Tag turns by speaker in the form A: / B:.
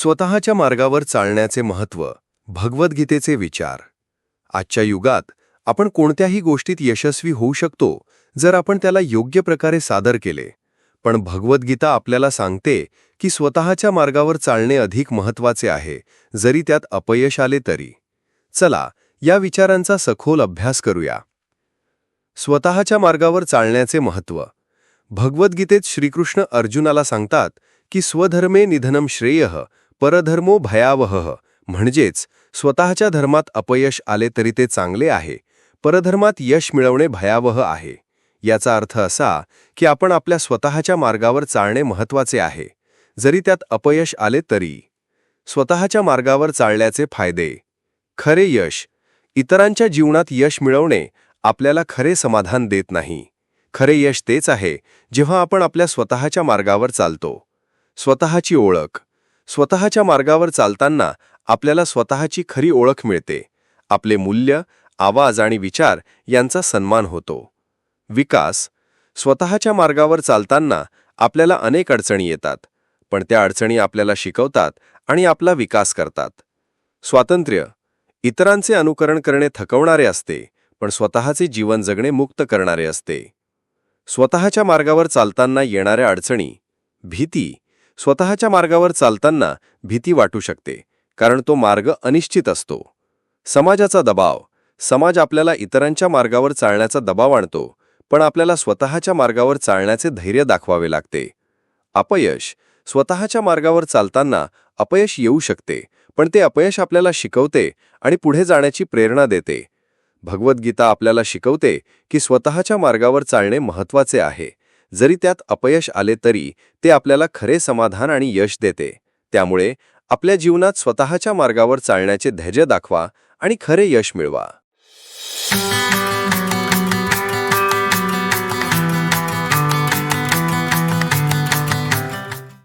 A: स्वतःच्या मार्गावर चालण्याचे महत्त्व भगवद्गीतेचे विचार. आजच्या युगात आपण कोणत्याही गोष्टीत यशस्वी होऊ शकतो जर आपण त्याला योग्य प्रकारे सादर केले. पण भगवद्गीता आपल्याला सांगते की स्वतःच्या मार्गावर चालणे अधिक महत्त्वाचे आहे जरी त्यात अपयश आले तरी. चला या विचारांचा सखोल अभ्यास करूया. स्वतःच्या मार्गावर चालण्याचे महत्त्व. भगवद्गीतेत श्रीकृष्ण अर्जुनाला सांगतात की स्वधर्मे निधनम श्रेय परधर्मो भयावह. म्हणजेच स्वतःच्या धर्मात अपयश आले तरी ते चांगले आहे. परधर्मात यश मिळवणे भयावह आहे. याचा अर्थ असा की आपण आपल्या स्वतःच्या मार्गावर चालणे महत्त्वाचे आहे. जरी त्यात अपयश आले तरी. स्वतःच्या मार्गावर चालण्याचे फायदे. खरे यश. इतरांच्या जीवनात यश मिळवणे आपल्याला खरे समाधान देत नाही. खरे यश तेच आहे जेव्हा आपण आपल्या स्वतःच्या मार्गावर चालतो. स्वतःची ओळख. स्वतःच्या मार्गावर चालताना आपल्याला स्वतःची खरी ओळख मिळते. आपले मूल्य आवाज आणि विचार यांचा सन्मान होतो. विकास. स्वतःच्या मार्गावर चालताना आपल्याला अनेक अडचणी येतात पण त्या अडचणी आपल्याला शिकवतात आणि आपला विकास करतात. स्वातंत्र्य. इतरांचे अनुकरण करणे थकवणारे असते पण स्वतःचे जीवन जगणे मुक्त करणारे असते. स्वतःच्या मार्गावर चालताना येणाऱ्या अडचणी. भीती. स्वतःच्या मार्गावर चालताना भीती वाटू शकते कारण तो मार्ग अनिश्चित असतो. समाजाचा दबाव समाज आपल्याला इतरांच्या मार्गावर चालण्याचा दबाव आणतो पण आपल्याला स्वतःच्या मार्गावर चालण्याचे धैर्य दाखवावे लागते. अपयश स्वतःच्या मार्गावर चालताना अपयश येऊ शकते पण ते अपयश आपल्याला शिकवते आणि पुढे जाण्याची प्रेरणा देते. भगवद्गीता आपल्याला शिकवते की स्वतःच्या मार्गावर चालणे महत्त्वाचे आहे. जरी त्यात अपयश आले तरी ते आपल्याला खरे समाधान आणि यश देते. त्यामुळे आपल्या जीवनात स्वतःच्या मार्गावर चालण्याचे धैर्य दाखवा आणि खरे यश मिळवा.